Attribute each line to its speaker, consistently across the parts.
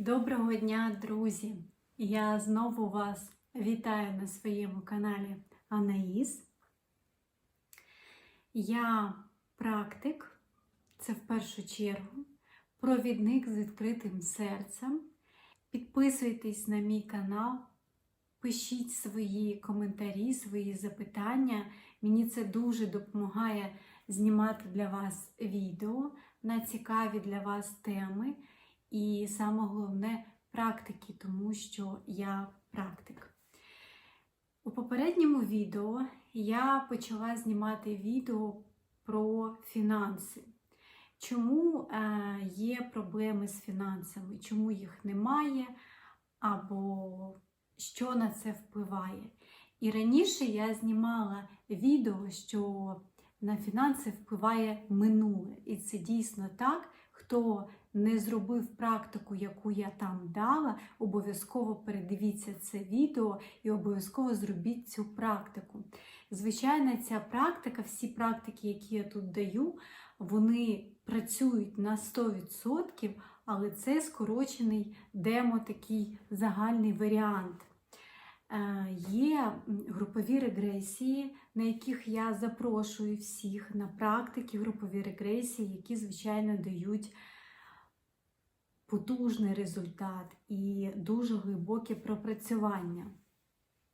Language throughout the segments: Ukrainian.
Speaker 1: Доброго дня, друзі! Я знову вас вітаю на своєму каналі Анаїс. Я практик, це в першу чергу, провідник з відкритим серцем. Підписуйтесь на мій канал, пишіть свої коментарі, свої запитання. Мені це дуже допомагає знімати для вас відео на цікаві для вас теми. І саме головне практики, тому що я практик. У попередньому відео я почала знімати відео про фінанси. Чому е, є проблеми з фінансами, чому їх немає, або що на це впливає. І раніше я знімала відео, що на фінанси впливає минуле. І це дійсно так. Хто не зробив практику, яку я там дала, обов'язково передивіться це відео і обов'язково зробіть цю практику. Звичайно, ця практика, всі практики, які я тут даю, вони працюють на 100%, але це скорочений демо, такий загальний варіант. Е, Є групові регресії, на яких я запрошую всіх на практики групові регресії, які, звичайно, дають потужний результат і дуже глибоке пропрацювання.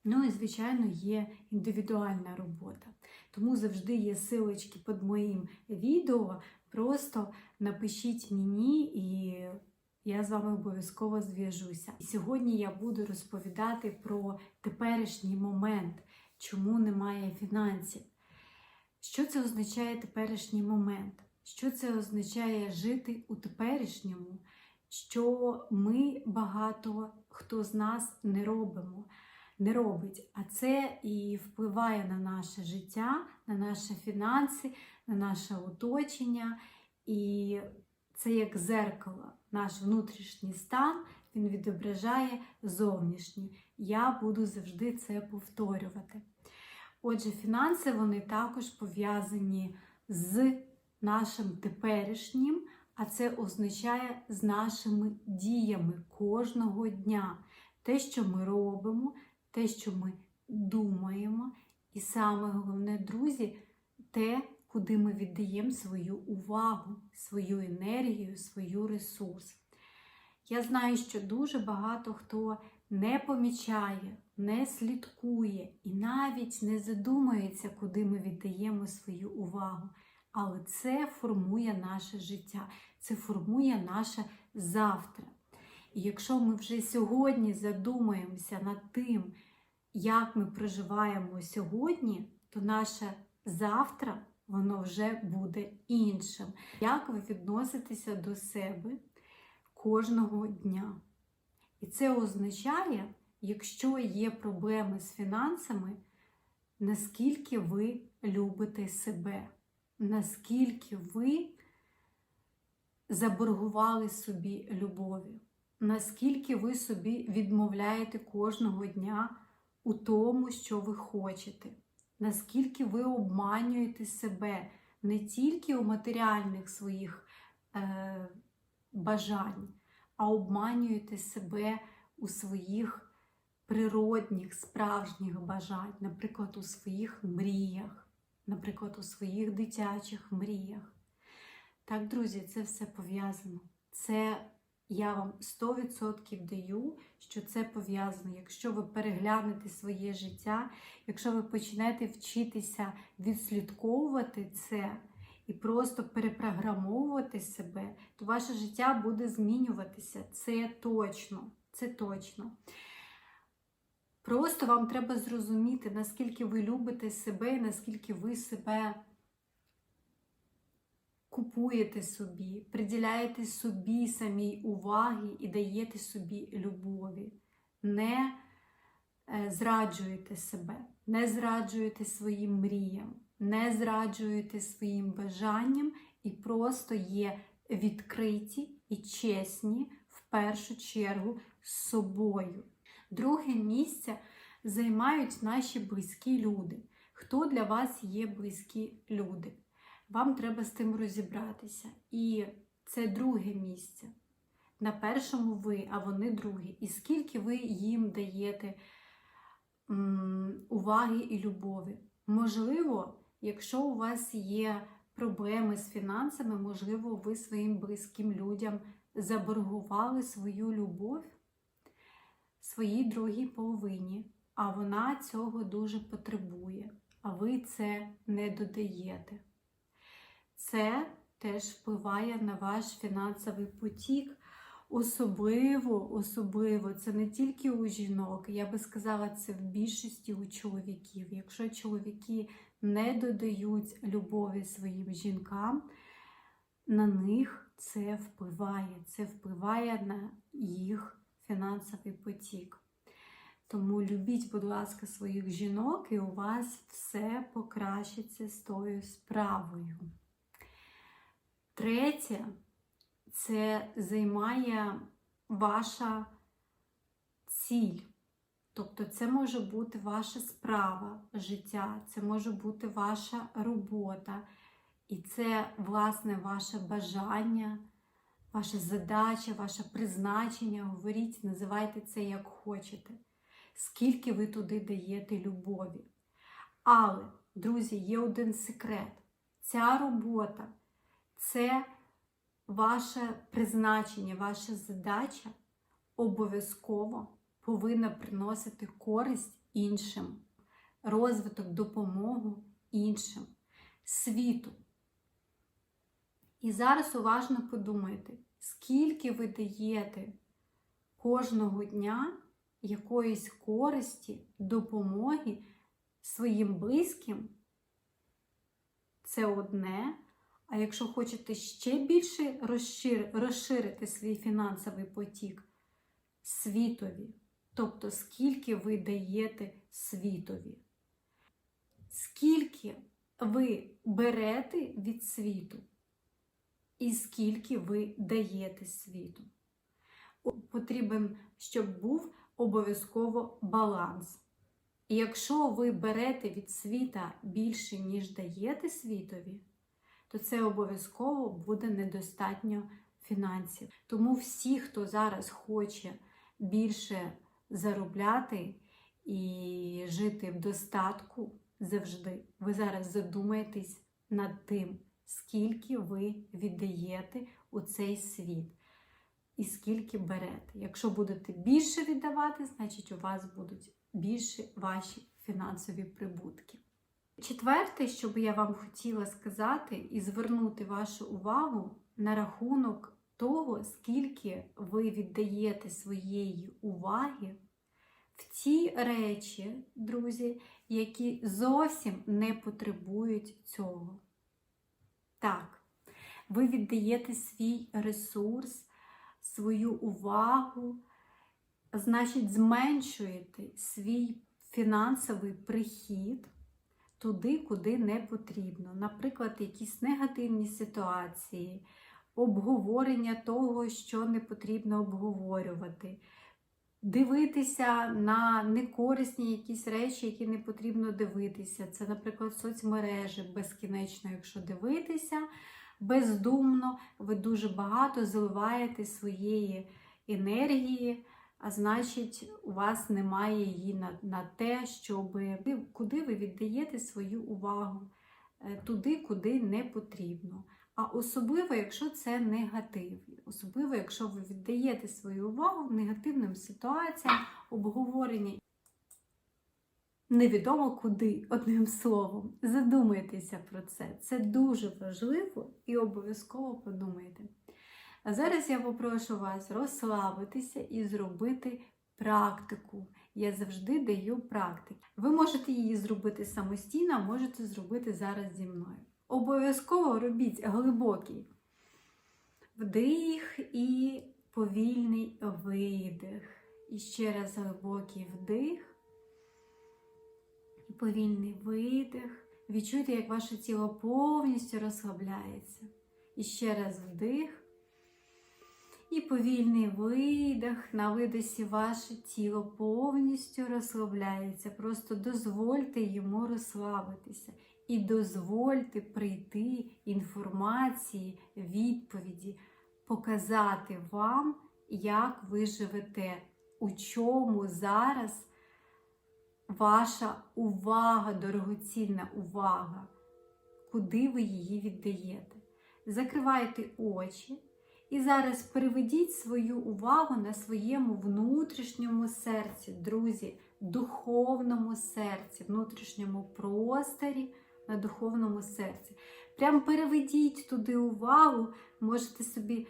Speaker 1: Ну і, звичайно, є індивідуальна робота. Тому завжди є силочки під моїм відео. Просто напишіть мені, і я з вами обов'язково зв'яжуся. І сьогодні я буду розповідати про теперішній момент, чому немає фінансів. Що це означає теперішній момент? Що це означає жити у теперішньому? Що ми багато хто з нас не робимо, не робить. А це і впливає на наше життя, на наші фінанси, на наше оточення. І це як зеркало, наш внутрішній стан, він відображає зовнішній. Я буду завжди це повторювати. Отже, фінанси вони також пов'язані з нашим теперішнім, а це означає з нашими діями кожного дня. Те, що ми робимо, те, що ми думаємо, і саме головне, друзі, те, куди ми віддаємо свою увагу, свою енергію, свою ресурс. Я знаю, що дуже багато хто не помічає, не слідкує і навіть не задумується, куди ми віддаємо свою увагу. Але це формує наше життя, це формує наше завтра. І якщо ми вже сьогодні задумаємося над тим, як ми проживаємо сьогодні, то наше завтра воно вже буде іншим. Як ви відноситеся до себе кожного дня? І це означає, якщо є проблеми з фінансами, наскільки ви любите себе, наскільки ви заборгували собі любові, наскільки ви собі відмовляєте кожного дня у тому, що ви хочете, наскільки ви обманюєте себе не тільки у матеріальних своїх е, бажань, а обманюєте себе у своїх природних, справжніх бажань, наприклад, у своїх мріях, наприклад, у своїх дитячих мріях. Так, друзі, це все пов'язано. Це я вам 100% даю, що це пов'язано. Якщо ви переглянете своє життя, якщо ви почнете вчитися відслідковувати це і просто перепрограмовувати себе, то ваше життя буде змінюватися. Це точно. Це точно. Просто вам треба зрозуміти, наскільки ви любите себе, і наскільки ви себе купуєте собі, приділяєте собі самій уваги і даєте собі любові. Не е, зраджуєте себе, не зраджуєте своїм мріям, не зраджуєте своїм бажанням і просто є відкриті і чесні в першу чергу з собою. Друге місце займають наші близькі люди. Хто для вас є близькі люди? Вам треба з тим розібратися. І це друге місце. На першому ви, а вони другі. І скільки ви їм даєте уваги і любові? Можливо, якщо у вас є проблеми з фінансами, можливо, ви своїм близьким людям заборгували свою любов своїй другій половині, а вона цього дуже потребує, а ви це не додаєте. Це теж впливає на ваш фінансовий потік. Особливо, особливо, це не тільки у жінок, я би сказала, це в більшості у чоловіків. Якщо чоловіки не додають любові своїм жінкам, на них це впливає. Це впливає на їх фінансовий потік. Тому любіть, будь ласка, своїх жінок, і у вас все покращиться з тою справою. Третє, це займає ваша ціль. Тобто це може бути ваша справа життя, це може бути ваша робота, і це, власне, ваше бажання, ваша задача, ваше призначення. Говоріть, називайте це як хочете. Скільки ви туди даєте любові. Але, друзі, є один секрет. Ця робота це ваше призначення, ваша задача обов'язково повинна приносити користь іншим, розвиток, допомогу іншим, світу. І зараз уважно подумайте, скільки ви даєте кожного дня якоїсь користі, допомоги своїм близьким. Це одне. А якщо хочете ще більше розширити свій фінансовий потік світові, тобто скільки ви даєте світові, скільки ви берете від світу, і скільки ви даєте світу. Потрібен, щоб був обов'язково баланс. І якщо ви берете від світа більше, ніж даєте світові, то це обов'язково буде недостатньо фінансів. Тому всі, хто зараз хоче більше заробляти і жити в достатку завжди, ви зараз задумаєтесь над тим, скільки ви віддаєте у цей світ. І скільки берете. Якщо будете більше віддавати, значить у вас будуть більше ваші фінансові прибутки. Четверте, що би я вам хотіла сказати і звернути вашу увагу на рахунок того, скільки ви віддаєте своєї уваги в ті речі, друзі, які зовсім не потребують цього. Так, ви віддаєте свій ресурс, свою увагу, значить, зменшуєте свій фінансовий прихід туди, куди не потрібно. Наприклад, якісь негативні ситуації, обговорення того, що не потрібно обговорювати. Дивитися на некорисні якісь речі, які не потрібно дивитися. Це, наприклад, соцмережі безкінечно, якщо дивитися бездумно, ви дуже багато заливаєте своєї енергії, а значить, у вас немає її на, на те, щоб куди ви віддаєте свою увагу, е, туди, куди не потрібно. А особливо, якщо це негатив, особливо, якщо ви віддаєте свою увагу негативним ситуаціям, обговорення. Невідомо куди, одним словом. Задумайтеся про це. Це дуже важливо і обов'язково подумайте. А зараз я попрошу вас розслабитися і зробити практику. Я завжди даю практику. Ви можете її зробити самостійно, можете зробити зараз зі мною. Обов'язково робіть глибокий вдих і повільний видих. І ще раз глибокий вдих і повільний видих. Відчуйте, як ваше тіло повністю розслабляється. І ще раз вдих. І повільний видих. На видосі ваше тіло повністю розслабляється. Просто дозвольте йому розслабитися. І дозвольте прийти інформації, відповіді, показати вам, як ви живете, у чому зараз ваша увага, дорогоцінна увага, куди ви її віддаєте. Закривайте очі і зараз переведіть свою увагу на своєму внутрішньому серці, друзі, духовному серці, внутрішньому просторі на духовному серці. Прям переведіть туди увагу, можете собі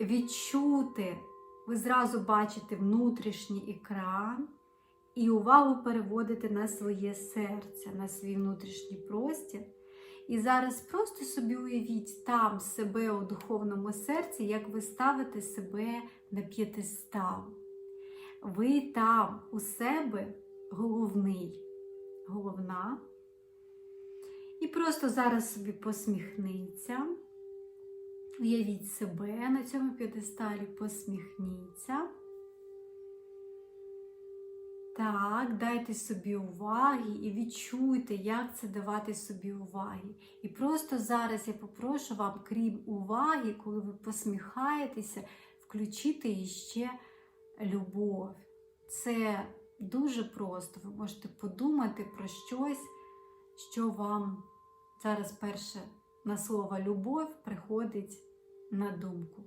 Speaker 1: відчути, ви зразу бачите внутрішній екран, і увагу переводите на своє серце, на свій внутрішній простір. І зараз просто собі уявіть там себе у духовному серці, як ви ставите себе на п'єтестал. Ви там у себе головний, головна. І просто зараз собі посміхніться. Уявіть себе на цьому п'єдесталі, посміхніться. Так, дайте собі уваги і відчуйте, як це давати собі уваги. І просто зараз я попрошу вам, крім уваги, коли ви посміхаєтеся, включити іще любов. Це дуже просто. Ви можете подумати про щось, що вам зараз перше на слово любов приходить на думку.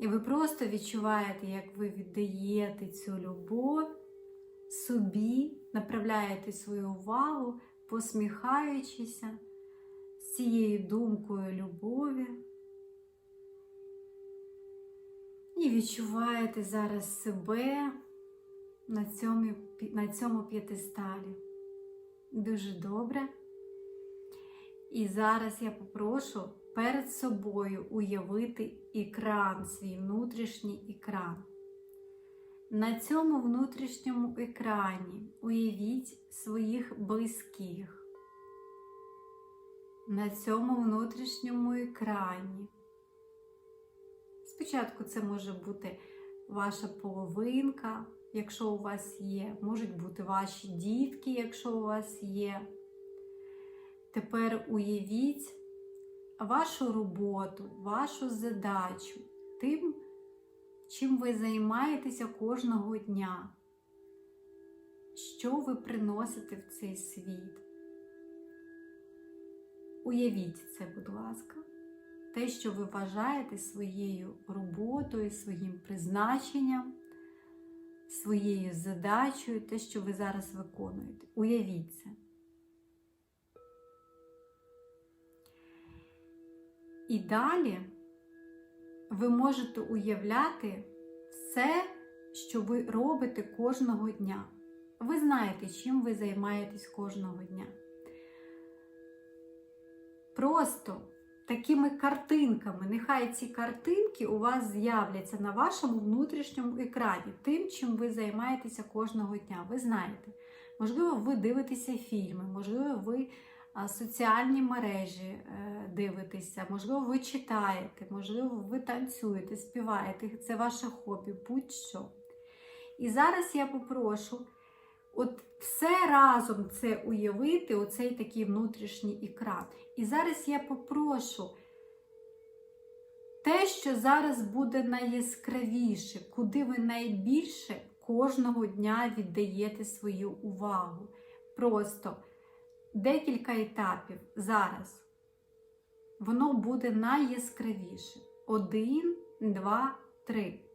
Speaker 1: І ви просто відчуваєте, як ви віддаєте цю любов собі, направляєте свою увагу, посміхаючися з цією думкою любові. І відчуваєте зараз себе на цьому, на цьому п'ятисталі. Дуже добре. І зараз я попрошу перед собою уявити екран, свій внутрішній екран. На цьому внутрішньому екрані уявіть своїх близьких. На цьому внутрішньому екрані. Спочатку це може бути ваша половинка, якщо у вас є, можуть бути ваші дітки, якщо у вас є. Тепер уявіть вашу роботу, вашу задачу, тим, чим ви займаєтеся кожного дня, що ви приносите в цей світ. Уявіть це, будь ласка, те, що ви вважаєте своєю роботою, своїм призначенням, своєю задачею, те, що ви зараз виконуєте. Уявіть це. І далі ви можете уявляти все, що ви робите кожного дня. Ви знаєте, чим ви займаєтесь кожного дня. Просто такими картинками, нехай ці картинки у вас з'являться на вашому внутрішньому екрані, тим, чим ви займаєтеся кожного дня. Ви знаєте, можливо, ви дивитеся фільми, можливо, ви соціальні мережі дивитеся, можливо, ви читаєте, можливо, ви танцюєте, співаєте, це ваше хобі, будь-що. І зараз я попрошу от все разом це уявити, оцей такий внутрішній екран. І зараз я попрошу те, що зараз буде найяскравіше, куди ви найбільше кожного дня віддаєте свою увагу. Просто декілька етапів зараз. Воно буде найяскравіше. Один, два, три.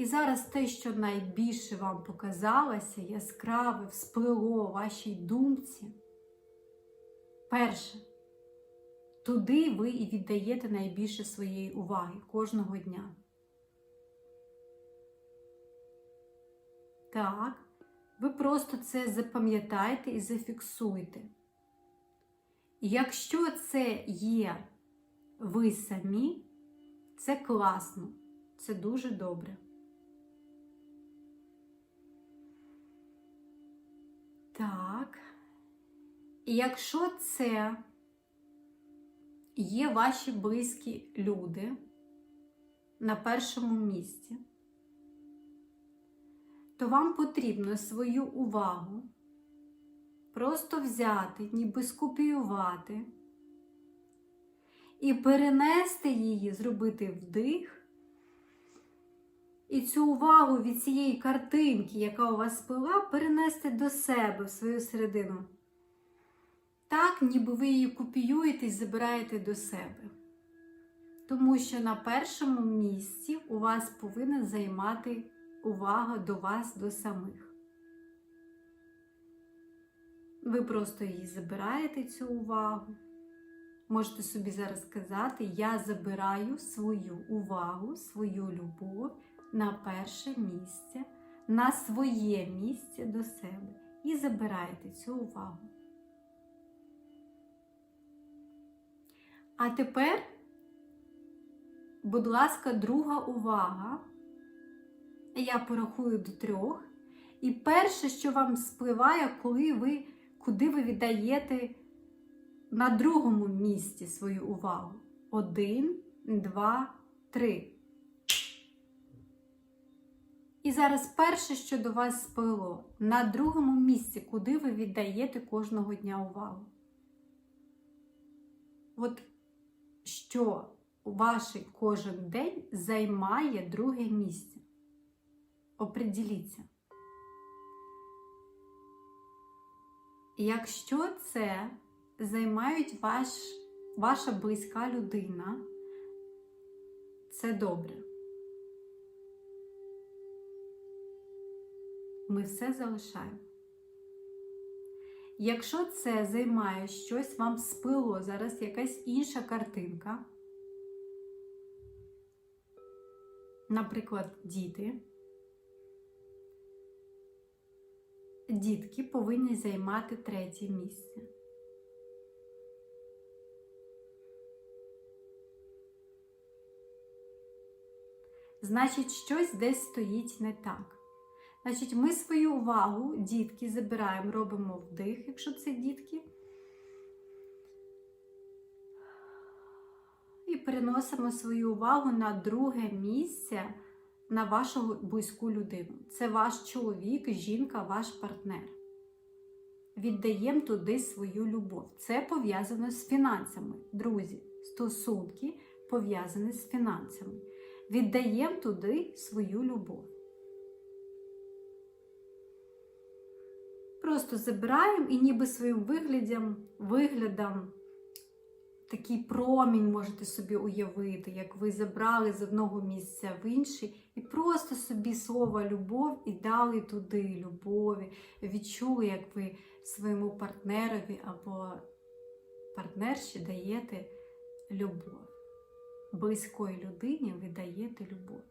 Speaker 1: І зараз те, що найбільше вам показалося, яскраве, всплило у вашій думці. Перше, туди ви і віддаєте найбільше своєї уваги кожного дня. Так, ви просто це запам'ятайте і зафіксуйте. І якщо це є ви самі, це класно, це дуже добре. Так. І якщо це є ваші близькі люди на першому місці, то вам потрібно свою увагу просто взяти, ніби скопіювати і перенести її, зробити вдих. І цю увагу від цієї картинки, яка у вас спливла, перенести до себе в свою середину. Так, ніби ви її копіюєте і забираєте до себе. Тому що на першому місці у вас повинна займати увага до вас, до самих. Ви просто її забираєте, цю увагу. Можете собі зараз сказати, я забираю свою увагу, свою любов на перше місце, на своє місце до себе. І забираєте цю увагу. А тепер, будь ласка, друга увага. Я порахую до трьох. І перше, що вам спливає, коли ви, куди ви віддаєте на другому місці свою увагу. Один, два, три. І зараз перше, що до вас спливло, на другому місці, куди ви віддаєте кожного дня увагу. От що ваш кожен день займає друге місце. Оприділіться. Якщо це займають ваш, ваша близька людина, це добре. Ми все залишаємо. Якщо це займає щось, вам спило зараз якась інша картинка, наприклад, діти, дітки повинні займати третє місце. Значить, щось десь стоїть не так. Значить, ми свою увагу, дітки, забираємо, робимо вдих, якщо це дітки. І переносимо свою увагу на друге місце на вашу близьку людину. Це ваш чоловік, жінка, ваш партнер. Віддаємо туди свою любов. Це пов'язано з фінансами. Друзі, стосунки пов'язані з фінансами. Віддаємо туди свою любов. Просто забираємо і ніби своїм виглядом, виглядом такий промінь можете собі уявити, як ви забрали з одного місця в інший, і просто собі слово любов і дали туди любові, відчули, як ви своєму партнерові або партнерші даєте любов. Близької людині ви даєте любов.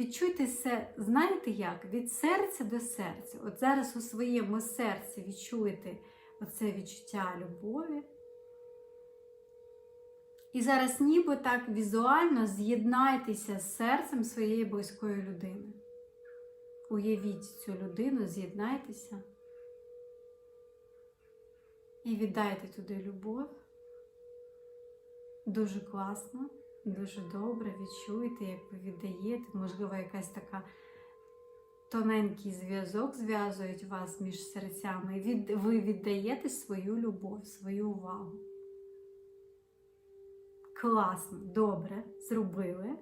Speaker 1: Відчуйте це, знаєте як? Від серця до серця. От зараз у своєму серці відчуєте оце відчуття любові. І зараз ніби так візуально з'єднайтеся з серцем своєї близької людини. Уявіть цю людину, з'єднайтеся і віддайте туди любов. Дуже класно. Дуже добре відчуєте, як ви віддаєте, можливо, якась така тоненький зв'язок зв'язують вас між серцями. Від, ви віддаєте свою любов, свою увагу. Класно, добре, зробили.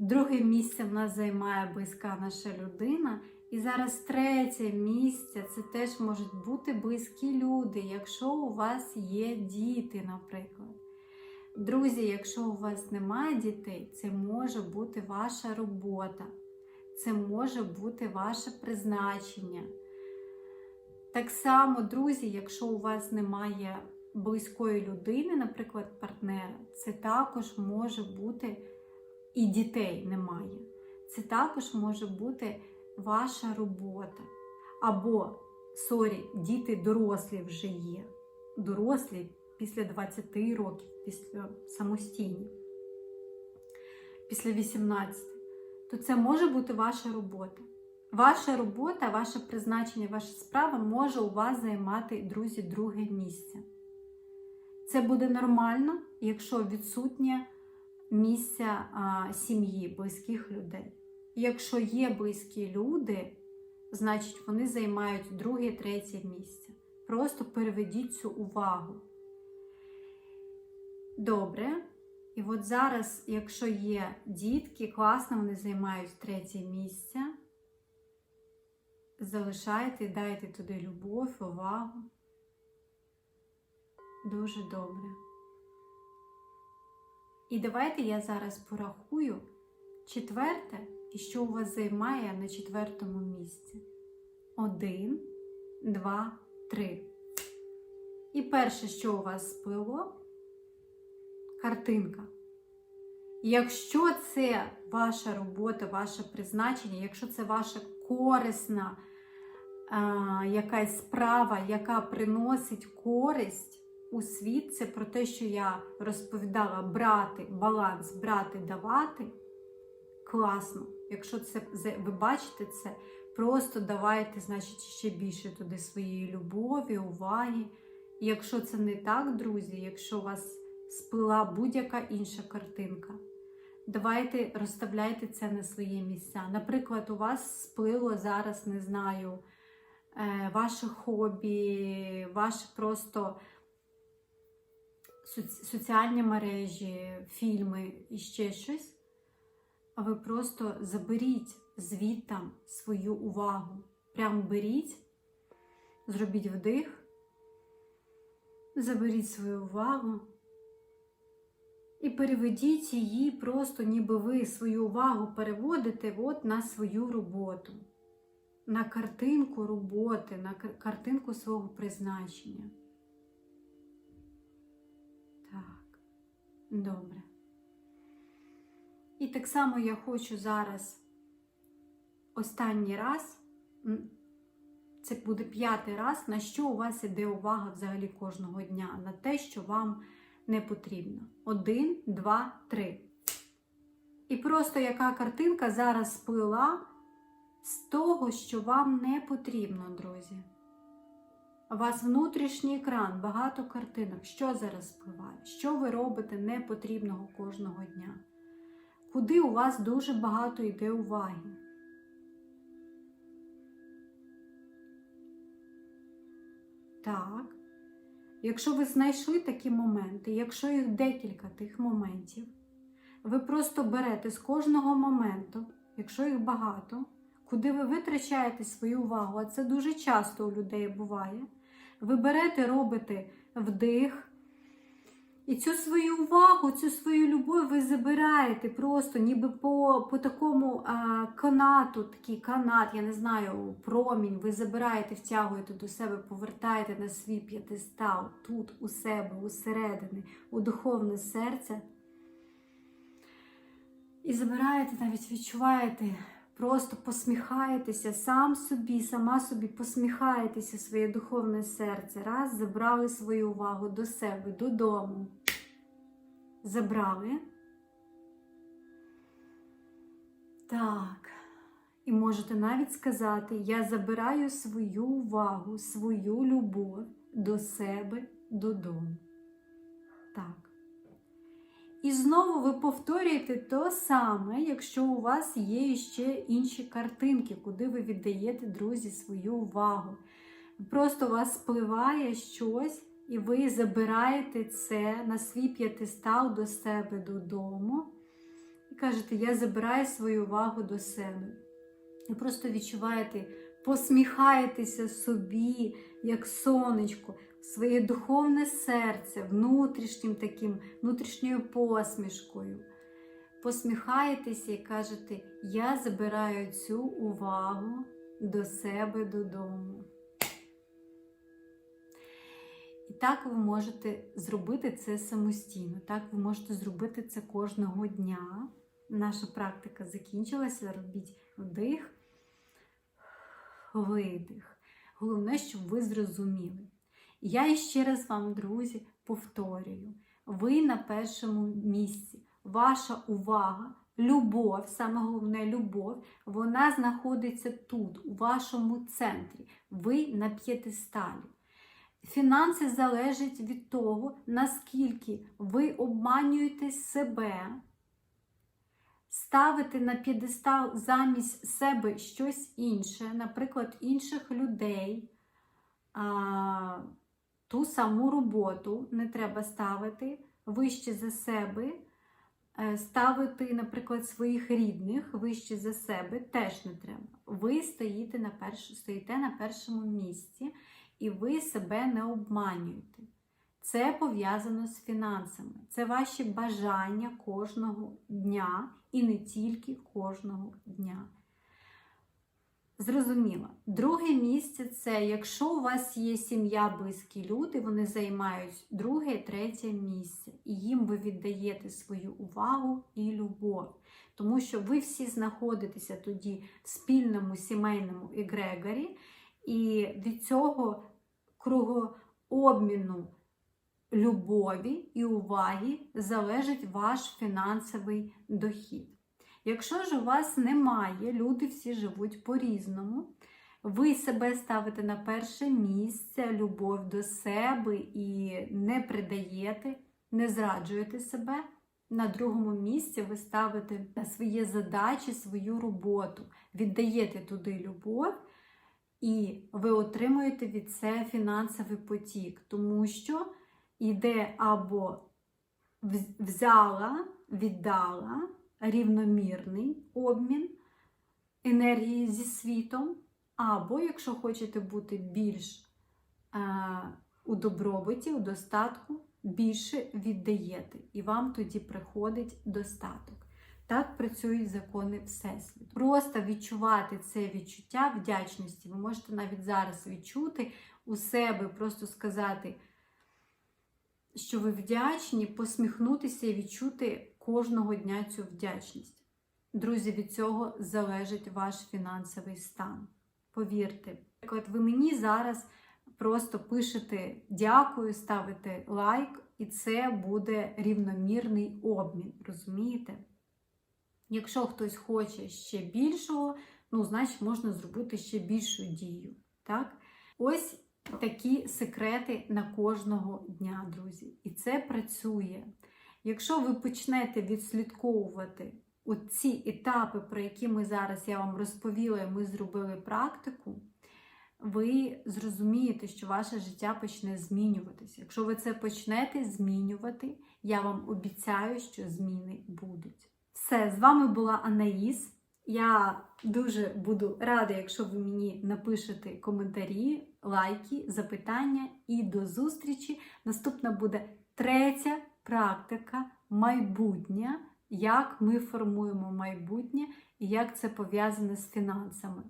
Speaker 1: Друге місце в нас займає близька наша людина. І зараз третє місце це теж можуть бути близькі люди, якщо у вас є діти, наприклад. Друзі, якщо у вас немає дітей, це може бути ваша робота, це може бути ваше призначення. Так само, друзі, якщо у вас немає близької людини, наприклад, партнера, це також може бути і дітей немає. Це також може бути ваша робота. Або, сорі, діти дорослі вже є. Дорослі після 20 років, після самостійні, після 18, то це може бути ваша робота. Ваша робота, ваше призначення, ваша справа може у вас займати, друзі, друге місце. Це буде нормально, якщо відсутнє місце а, сім'ї, близьких людей. Якщо є близькі люди, значить вони займають друге, третє місце. Просто переведіть цю увагу. Добре, І от зараз, якщо є дітки, класно, вони займають третє місце. Залишайте, дайте туди любов, увагу. Дуже добре. І давайте я зараз порахую четверте, і що у вас займає на четвертому місці. Один, два, три. І перше, що у вас спливо, картинка. Якщо це ваша робота, ваше призначення, якщо це ваша корисна а, якась справа, яка приносить користь у світ, це про те, що я розповідала брати, баланс, брати, давати. Класно. Якщо це ви бачите це, просто давайте, значить, ще більше туди своєї любові, уваги. І якщо це не так, друзі, якщо у вас сплила будь-яка інша картинка, давайте розставляйте це на свої місця. Наприклад, у вас сплило зараз, не знаю, е, ваше хобі, ваше просто соціальні мережі, фільми і ще щось. А ви просто заберіть звідтам свою увагу. Прям беріть, зробіть вдих, заберіть свою увагу і переведіть її просто, ніби ви свою увагу переводите от на свою роботу, на картинку роботи, на картинку свого призначення. Так, добре. І так само я хочу зараз останній раз, це буде п'ятий раз, на що у вас іде увага взагалі кожного дня, на те, що вам не потрібно. Один, два, три. І просто яка картинка зараз сплила з того, що вам не потрібно, друзі. У вас внутрішній екран, багато картинок. Що зараз спливає? Що ви робите непотрібного кожного дня? Куди у вас дуже багато йде уваги? Так. Якщо ви знайшли такі моменти, якщо їх декілька тих моментів, ви просто берете з кожного моменту, якщо їх багато, куди ви витрачаєте свою увагу, а це дуже часто у людей буває, ви берете, робите вдих. І цю свою увагу, цю свою любов ви забираєте просто, ніби по по такому а, канату, такий канат, я не знаю, промінь, ви забираєте, втягуєте до себе, повертаєте на свій п'ятистал, тут у себе, усередини, у духовне серце. І забираєте, навіть відчуваєте, просто посміхаєтеся сам собі, сама собі посміхаєтеся своє духовне серце. Раз, забрали свою увагу до себе, додому забрали. Так. І можете навіть сказати, я забираю свою увагу, свою любов до себе додому. Так. І знову ви повторюєте те саме, якщо у вас є ще інші картинки, куди ви віддаєте, друзі, свою увагу. Просто у вас спливає щось, і ви забираєте це на свій п'ятистал до себе додому. І кажете, я забираю свою увагу до себе. І просто відчуваєте, посміхаєтеся собі, як сонечко, своє духовне серце, внутрішнім таким, внутрішньою посмішкою. Посміхаєтеся і кажете, я забираю цю увагу до себе додому. І так ви можете зробити це самостійно. Так, ви можете зробити це кожного дня. Наша практика закінчилася. Робіть вдих, видих. Головне, щоб ви зрозуміли. Я ще раз вам, друзі, повторюю: ви на першому місці. Ваша увага, любов, саме головне любов, вона знаходиться тут, у вашому центрі. Ви на п'єтесталі. Фінанси залежать від того, наскільки ви обманюєте себе, ставите на п'єдестал замість себе щось інше, наприклад, інших людей, а, ту саму роботу не треба ставити вище за себе, Е, Ставити, наприклад, своїх рідних вище за себе теж не треба. Ви стоїте на перш... стоїте на першому місці і ви себе не обманюєте. Це пов'язано з фінансами. Це ваші бажання кожного дня і не тільки кожного дня. Зрозуміло. Друге місце це якщо у вас є сім'я, близькі люди, вони займають друге, третє місце, і їм ви віддаєте свою увагу і любов. Тому що ви всі знаходитеся тоді в спільному сімейному егрегорі, і від цього кругообміну любові і уваги залежить ваш фінансовий дохід. Якщо ж у вас немає, люди всі живуть по-різному, ви себе ставите на перше місце, любов до себе і не придаєте, не зраджуєте себе. На другому місці ви ставите свої задачі, свою роботу, віддаєте туди любов, і ви отримуєте від це фінансовий потік, тому що йде або взяла, віддала рівномірний обмін енергії зі світом, або, якщо хочете бути більш е, у добробуті, у достатку, більше віддаєте, і вам тоді приходить достаток. Так працюють закони Всесвіту. Просто відчувати це відчуття вдячності. Ви можете навіть зараз відчути у себе, просто сказати, що ви вдячні, посміхнутися і відчути кожного дня цю вдячність. Друзі, від цього залежить ваш фінансовий стан. Повірте, от ви мені зараз просто пишете дякую, ставите лайк, і це буде рівномірний обмін. Розумієте? Якщо хтось хоче ще більшого, ну, значить, можна зробити ще більшу дію. Так? Ось такі секрети на кожного дня, друзі. І це працює. Якщо ви почнете відслідковувати ці етапи, про які ми зараз я вам розповіла, і ми зробили практику, ви зрозумієте, що ваше життя почне змінюватися. Якщо ви це почнете змінювати, я вам обіцяю, що зміни будуть. Все, з вами була Анаїс. Я дуже буду рада, якщо ви мені напишете коментарі, лайки, запитання. І до зустрічі! Наступна буде третя практика майбутнє, як ми формуємо майбутнє і як це пов'язане з фінансами.